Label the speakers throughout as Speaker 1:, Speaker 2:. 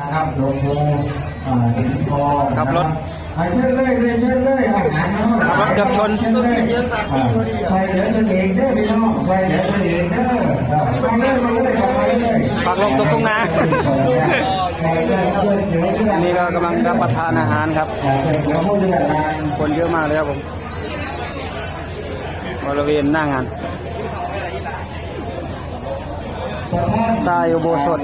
Speaker 1: นะครับโลโก้อ่าถึงคอ
Speaker 2: ขับรถ
Speaker 1: อ่าเชิญเลยเชิญเลยอาหารเนาะ
Speaker 2: ขับรถกือบชน
Speaker 1: เชิญเลยอ่าใส่เหลือตัวเองเด้อพี่น้องใส่เหลือตัวเองเด้ออ่าไปเลยไปเลยไปเลย
Speaker 2: ฝากลงตรงทุ่งนา
Speaker 1: ไปเลยเพื่อนเดี๋ยวเพื่อน
Speaker 2: นี่ก็กำลังรับประทานอาหารครับ คนเยอะมากเลยครับผมบริเวณหน้างานใต้อุโบสถ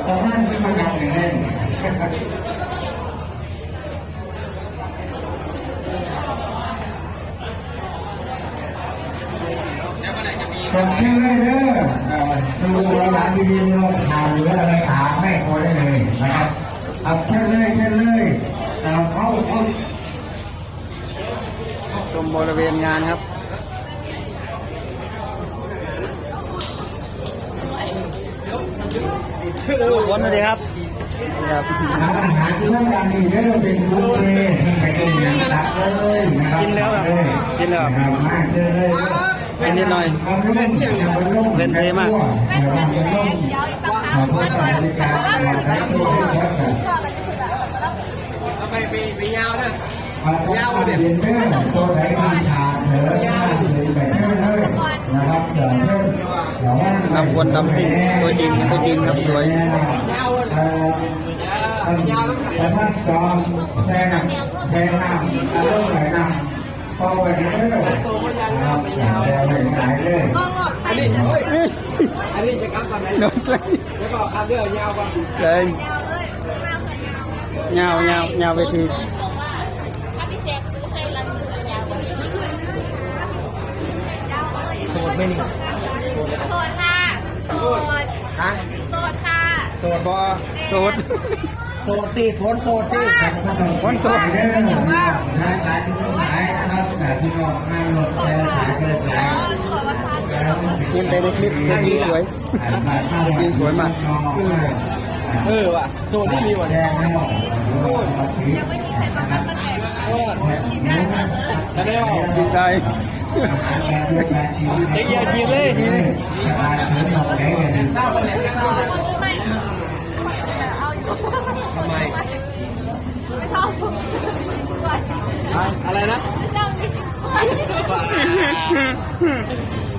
Speaker 1: ประธานที่มานั่งอย่างนี้เด้อดูร้านดีๆเราทานหรืออะไรถามให้คนได้เลยนะครับเอาเชิญเลยเชิญเลยเอาเขาเขา
Speaker 2: ชมบริเวณงานครับคนสวัสดีครับ ครับ
Speaker 1: ร้านอาหารที่ว่าการดีเด้เป็นบุฟเฟ่ต์ไปกินอย่างตักเลยนะครับ
Speaker 2: กินแล้วครับกินแล้ว
Speaker 1: ครับมาเชิญเลย
Speaker 2: เป็นนิดหน่อย
Speaker 1: เอาเรื่องอย่างบนโลก
Speaker 2: เป็นเทมาก
Speaker 1: ขอบคุณสวัสดิการการใช้ชีวิตครับ
Speaker 3: ไปไปไปยาวนะ
Speaker 1: ยาวเด่นเด้อตัวไหนมีทางเถอะยาวเด่นไปเรื่อยๆนะครับเดี๋ยวเพิ่มเดี๋ยวว่า
Speaker 2: นำคนนำสิ่งตัวจริงเป็นตัวจริงครับสวย
Speaker 3: ยาวเลย
Speaker 1: เอ่อแต่ท่านจอมแซงแซงน้ำอารมณ์ไหลน้ำพอวันนี้เด้อครับยาวเลยไหลเลย
Speaker 3: อันนี้เฮ้ยอันนี้จะกลับตอนไหน
Speaker 2: โดนเลย
Speaker 3: แล้วก็กลับเรื่องยาวก่อน
Speaker 2: เลยเงาเงาเงาเวที
Speaker 4: ถ้าพี่เชฟซื้อให้รันซื้อยาวกว่านี้
Speaker 3: โสดไม่นี่
Speaker 4: โสดค่ะโสด
Speaker 3: ฮะ
Speaker 4: โสดค่ะ
Speaker 3: โสดบอ
Speaker 2: โสด
Speaker 3: โสดตีทนโสดตี
Speaker 1: วันสดเด้อนะหลายที่ต้องหายนะครับแต่ที่น้องงานรถแต่สายเกิดหลย
Speaker 4: โสดว่าซัน
Speaker 2: เห็นแต่ในคลิปตัวจริงสวยจริงสวยมาก
Speaker 3: เออว่ะโสดไม่มีว่ะ
Speaker 1: แดงแล้ว
Speaker 4: ยังไม่มีใครมากันมาแต่ง
Speaker 3: เออจะได้ออก
Speaker 2: ดีใจ
Speaker 1: เด็กยาจีเลย นี่
Speaker 3: เศร้าเลยเศร้าเลยทำไม
Speaker 4: ไม่ชอบ
Speaker 3: อะไรนะ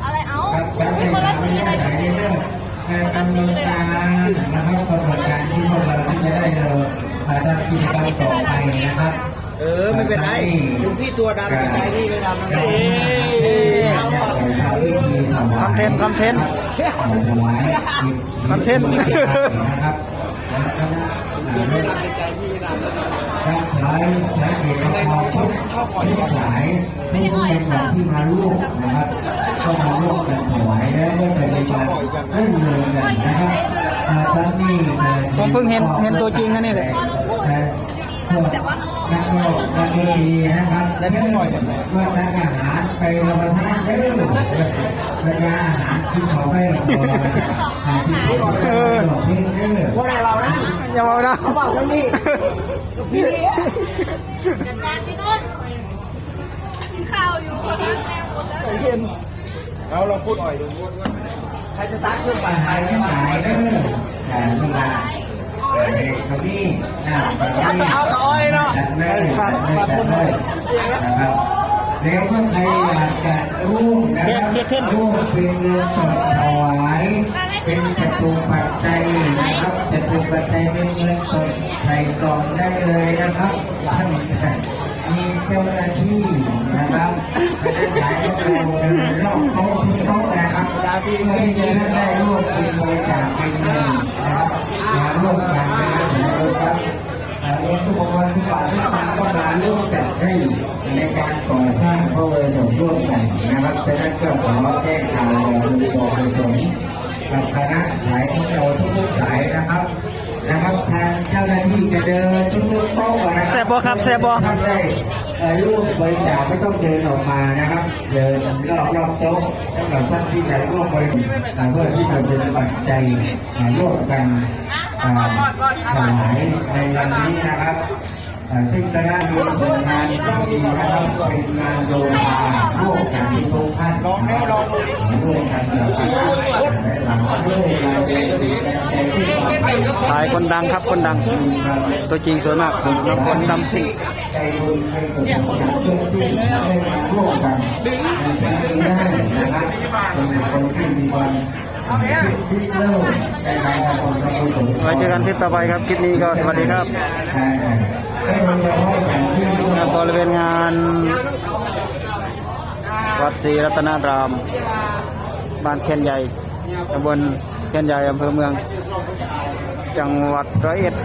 Speaker 4: อะไรเอามีคนละสีอะไรกัน
Speaker 1: การดำเนินการนะครับกำหนการที่พวกเราจะได้เราทำกิจกรรมต่อไปนะครับ
Speaker 3: เออไม่เป็นไรลุงพี่ตัวดำกับใจนี่ไม่ดำนะเอ้ยเอาอะ
Speaker 2: คอนเทนต์คอนเทนต์คอนเทนต์
Speaker 1: นะครับการใช้ใช้เอกพอทุกทุกสายทุกคนแบบที่มาร่วมนะครับก็มาร่วมกันถวายและก็จะมีการเล่นเรือกันนะครับท่านนี่
Speaker 2: ผมเพิ่งเห็นเห็นตัวจริงอันนี้เล ย
Speaker 4: แบบว่า
Speaker 1: นักโลกนักดนตรีนะครับและไม่ปล่อยกันว่าทานอาหารไปรับประทานได้หรือเวลาอาหารที่เขาไม่รับประทานอาหารที่เขาไม่รับประทานเออ
Speaker 3: พวกเราเรานะ
Speaker 2: อย่าบอกนะ
Speaker 3: เขาบอกทั้งนี้พี่
Speaker 4: จัดการพี่นุ่นกินข้าวอยู่คนนั้นแรงหมดแล้ว
Speaker 3: เราเราพูดอ่อยดูพูดว่าใครจะตัดเครื่องปั่นไฟ
Speaker 1: ไปทั้งหลายเด้อแต่เวลา เด็กคนนี้นะคนนี้
Speaker 3: เอาต่อยเนาะ
Speaker 1: ฝากฝากคนเลยนะครับเดี๋ยวถ้าใครอยากจะร่วมนะครับร่วมเป็นเงินสดถวายเป็นจตุปัจจัยนะครับจตุปัจจัยเป็นเงินสดใส่กล่องได้เลยนะครับท่านมีเจ้าหน้าที่นะครับไม่ได้ขายก็ดูเดินรอบโต๊ะทุกโต๊ะนะครับที่ไม่ได้ได้ร่วมเป็นบริจาคเป็นเงินนะครับมาร่วมกันเป็นสิ่งครับ ร ถทุกคนทุกฝ่ายทุกคนก็มาร่วมจัดให้ในการก่อสร้างพระเวทสมร่วมกันนะครับดังนั้นก็ขอแจ้งข่าวคุณบอกคุณสมกับคณะสายของเราทุกๆสายนะครับ นะครับทางเจ้าหน้าที่จะเดินทุกๆโต๊ะนะครับ
Speaker 2: แซ่บบ่ครับแซ่บบ่
Speaker 1: ท่านได้เอ่อร่วมบริจาคไม่ต้องเดินออกมานะครับ เดินรอบรอบๆโต๊ะสำหรับท่านที่จะร่วมบริจาคเพื่อที่จะเป็นปัจจัยอ่าร่วมกันอ่าถวายในวันนี้นะครับอ่า ซึ่งคณะมีเป็นงานที่นะครับเป็นงานโยธาร่วมกันที่ทุกท่าน
Speaker 3: ลองแล้วลองดูดิ
Speaker 1: ร่วมกันกับคณะและหลังด้วยการใจที่ต่อไป
Speaker 2: ถ่ายคนดังครับคนดัง ตัวจริงสวยมากน้ำคนดำสิ
Speaker 1: ใจบุญในกุศลอย่างเพื่อที่ได้มาร่วมกันในเป็นที่ได้นะครับเป็นคนที่มีความคิดที่เริ่มในการทำความกุศล
Speaker 2: ไว้เจอกันคลิปต่อไปครับ คลิปนี้ก็สวัสดีครับ
Speaker 1: ในบบที่
Speaker 2: ครับบริเวณงานวัดศรีรัตนาราม บ้านเคนใหญ่ตำบลเคนใหญ่อำเภอเมือง จังหวัดร้อยเอ็ด